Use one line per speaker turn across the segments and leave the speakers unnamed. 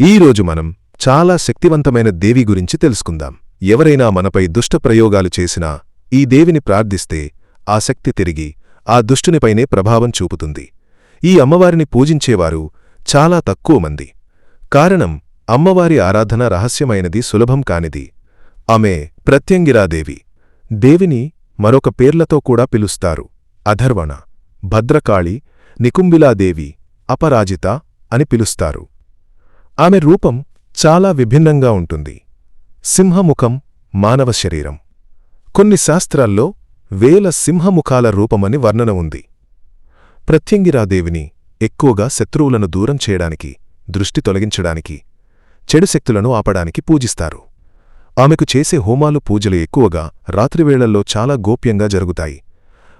ఈరోజు మనం చాలా శక్తివంతమైన దేవి గురించి తెలుసుకుందాం. ఎవరైనా మనపై దుష్ట ప్రయోగాలు చేసినా ఈ దేవిని ప్రార్థిస్తే ఆ శక్తి తిరిగి ఆ దుష్టునిపైనే ప్రభావం చూపుతుంది. ఈ అమ్మవారిని పూజించేవారు చాలా తక్కువ మంది. కారణం అమ్మవారి ఆరాధన రహస్యమైనది సులభం కానిది. ఆమె ప్రత్యంగిరాదేవి దేవిని మరొక పేర్లతో కూడా పిలుస్తారు. అధర్వణ భద్రకాళి నికుంబిలాదేవి అపరాజిత అని పిలుస్తారు. ఆమె రూపం చాలా విభిన్నంగా ఉంటుంది. సింహముఖం మానవ శరీరం. కొన్ని శాస్త్రాల్లో వేల సింహముఖాల రూపమని వర్ణన ఉంది. ప్రత్యంగిరాదేవిని ఎక్కువగా శత్రువులను దూరం చేయడానికి దృష్టి తొలగించడానికి చెడు శక్తులను ఆపడానికి పూజిస్తారు. ఆమెకు చేసే హోమాలు పూజలు ఎక్కువగా రాత్రివేళల్లో చాలా గోప్యంగా జరుగుతాయి.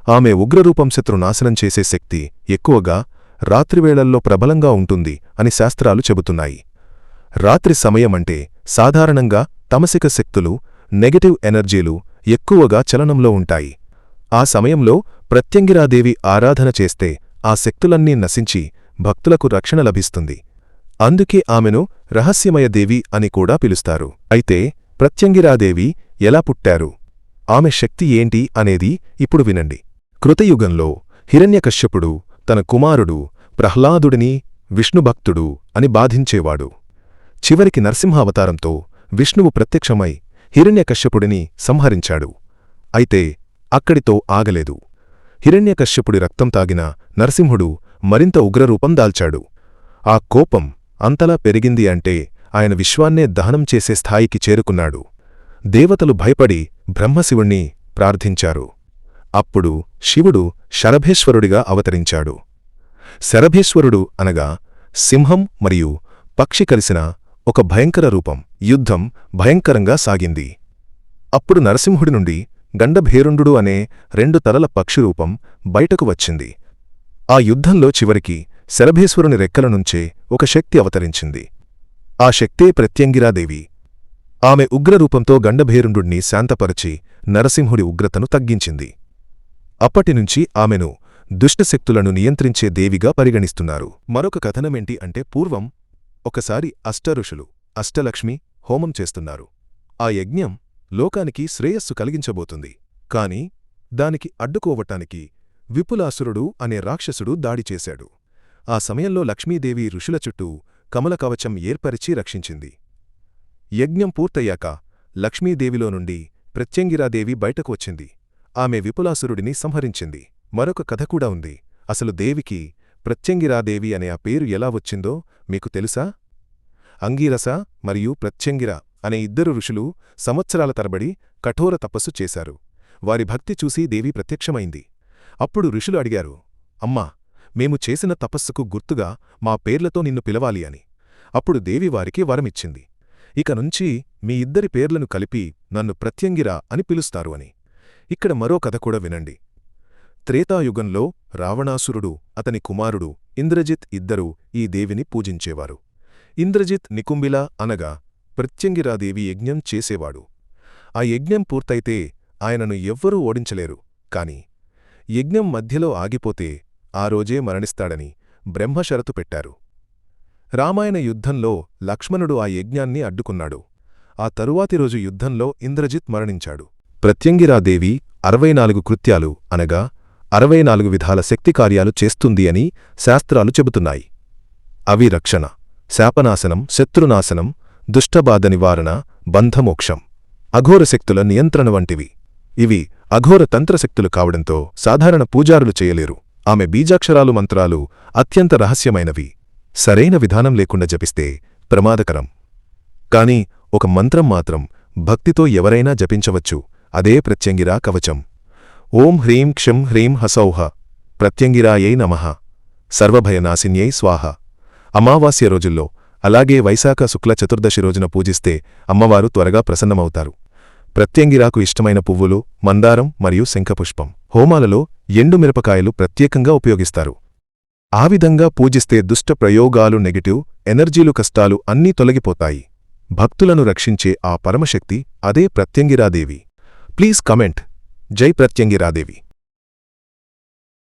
ఆమె ఉగ్రరూపం శత్రు నాశనం చేసే శక్తి ఎక్కువగా రాత్రివేళల్లో ప్రబలంగా ఉంటుంది అని శాస్త్రాలు చెబుతున్నాయి. రాత్రి సమయమంటే సాధారణంగా తమసిక శక్తులు నెగటివ్ ఎనర్జీలు ఎక్కువగా చలనంలో ఉంటాయి. ఆ సమయంలో ప్రత్యంగిరాదేవి ఆరాధన చేస్తే ఆ శక్తులన్నీ నశించి భక్తులకు రక్షణ లభిస్తుంది. అందుకే ఆమెను రహస్యమయ దేవి అని కూడా పిలుస్తారు. అయితే ప్రత్యంగిరాదేవి ఎలా పుట్టారు? ఆమె శక్తి ఏంటి అనేది ఇప్పుడు వినండి. కృతయుగంలో హిరణ్యకశ్యపుడు తన కుమారుడు ప్రహ్లాదుడిని విష్ణుభక్తుడు అని బాధించేవాడు. చివరికి నరసింహావతారంతో విష్ణువు ప్రత్యక్షమై హిరణ్యకశ్యపుడిని సంహరించాడు. అయితే అక్కడితో ఆగలేదు. హిరణ్యకశ్యపుడి రక్తం తాగిన నరసింహుడు మరింత ఉగ్రరూపం దాల్చాడు. ఆ కోపం అంతలా పెరిగింది అంటే ఆయన విశ్వాన్నే దహనం చేసే స్థాయికి చేరుకున్నాడు. దేవతలు భయపడి బ్రహ్మశివుణ్ణి ప్రార్థించారు. అప్పుడు శివుడు శరభేశ్వరుడిగా అవతరించాడు. శరభేశ్వరుడు అనగా సింహం మరియు పక్షి కలిసిన ఒక భయంకర రూపం. యుద్ధం భయంకరంగా సాగింది. అప్పుడు నరసింహుడి నుండి గండభేరుండు అనే రెండు తలల పక్షిరూపం బయటకు వచ్చింది. ఆ యుద్ధంలో చివరికి శరభేశ్వరుని రెక్కల నుంచే ఒక శక్తి అవతరించింది. ఆ శక్తే ప్రత్యంగిరాదేవి. ఆమె ఉగ్రరూపంతో గండభేరుండుణ్ణి శాంతపరచి నరసింహుడి ఉగ్రతను తగ్గించింది. అప్పటినుంచి ఆమెను దుష్టశక్తులను నియంత్రించే దేవిగా పరిగణిస్తున్నారు. మరొక కథనమేంటి అంటే పూర్వం ఒకసారి అష్టఋషులు అష్టలక్ష్మి హోమం చేస్తున్నారు. ఆ యజ్ఞం లోకానికి శ్రేయస్సు కలిగించబోతుంది. కాని దానికి అడ్డుకోవటానికి విపులాసురుడు అనే రాక్షసుడు దాడి చేశాడు. ఆ సమయంలో లక్ష్మీదేవి ఋషుల చుట్టూ కమలకవచం ఏర్పరిచి రక్షించింది. యజ్ఞం పూర్తయ్యాక లక్ష్మీదేవిలో నుండి ప్రత్యంగిరాదేవి బయటకు వచ్చింది. ఆమె విపులాసురుడిని సంహరించింది. మరొక కథ కూడా ఉంది. అసలు దేవికి ప్రత్యంగిరాదేవి అనే ఆ పేరు ఎలా వచ్చిందో మీకు తెలుసా? అంగీరస మరియు ప్రత్యంగిర అనే ఇద్దరు ఋషులు సంవత్సరాల తరబడి కఠోర తపస్సు చేశారు. వారి భక్తి చూసి దేవి ప్రత్యక్షమైంది. అప్పుడు ఋషులు అడిగారు అమ్మా మేము చేసిన తపస్సుకు గుర్తుగా మా పేర్లతో నిన్ను పిలవాలి అని. అప్పుడు దేవి వారికి వరమిచ్చింది. ఇక నుంచి మీ ఇద్దరి పేర్లను కలిపి నన్ను ప్రత్యంగిరా అని పిలుస్తారు అని. ఇక్కడ మరో కథ కూడా వినండి. త్రేతాయుగంలో రావణాసురుడు అతని కుమారుడు ఇంద్రజిత్ ఇద్దరూ ఈ దేవిని పూజించేవారు. ఇంద్రజిత్ నికుంబిల అనగా ప్రత్యంగిరాదేవి యజ్ఞం చేసేవాడు. ఆ యజ్ఞం పూర్తయితే ఆయనను ఎవ్వరూ ఓడించలేరు. కాని యజ్ఞం మధ్యలో ఆగిపోతే ఆ రోజే మరణిస్తాడని బ్రహ్మషరతు పెట్టారు. రామాయణ యుద్ధంలో లక్ష్మణుడు ఆ యజ్ఞాన్ని అడ్డుకున్నాడు. ఆ తరువాతి రోజు యుద్ధంలో ఇంద్రజిత్ మరణించాడు. ప్రత్యంగిరాదేవి అరవై నాలుగు కృత్యాలు అనగా అరవై నాలుగు విధాల శక్తి కార్యాలు చేస్తుంది అని శాస్త్రాలు చెబుతున్నాయి. అవి రక్షణ శాపనాశనం శత్రునాశనం దుష్టబాధ నివారణ బంధమోక్షం అఘోర శక్తుల నియంత్రణ వంటివి. ఇవి అఘోర తంత్రశక్తులు కావడంతో సాధారణ పూజారులు చేయలేరు. ఆమె బీజాక్షరాలు మంత్రాలు అత్యంత రహస్యమైనవి. సరైన విధానం లేకుండా జపిస్తే ప్రమాదకరం. కాని ఒక మంత్రం మాత్రం భక్తితో ఎవరైనా జపించవచ్చు. అదే ప్రత్యంగిరా కవచం. ఓం హ్రీం క్షం హ్రీం హసౌహ ప్రత్యంగిరాయై నమః. సర్వభయనాశిన్యై స్వాహ. అమావాస్య రోజుల్లో అలాగే వైశాఖ శుక్ల చతుర్దశి రోజున పూజిస్తే అమ్మవారు త్వరగా ప్రసన్నమవుతారు. ప్రత్యంగిరాకు ఇష్టమైన పువ్వులు మందారం మరియు శంఖపుష్పం. హోమాలలో ఎండు మిరపకాయలు ప్రత్యేకంగా ఉపయోగిస్తారు. ఆ విధంగా పూజిస్తే దుష్ట ప్రయోగాలు నెగటివ్ ఎనర్జీలు కష్టాలు అన్నీ తొలగిపోతాయి. భక్తులను రక్షించే ఆ పరమశక్తి అదే ప్రత్యంగిరాదేవి. Please comment. జై ప్రత్యంగిరాదేవి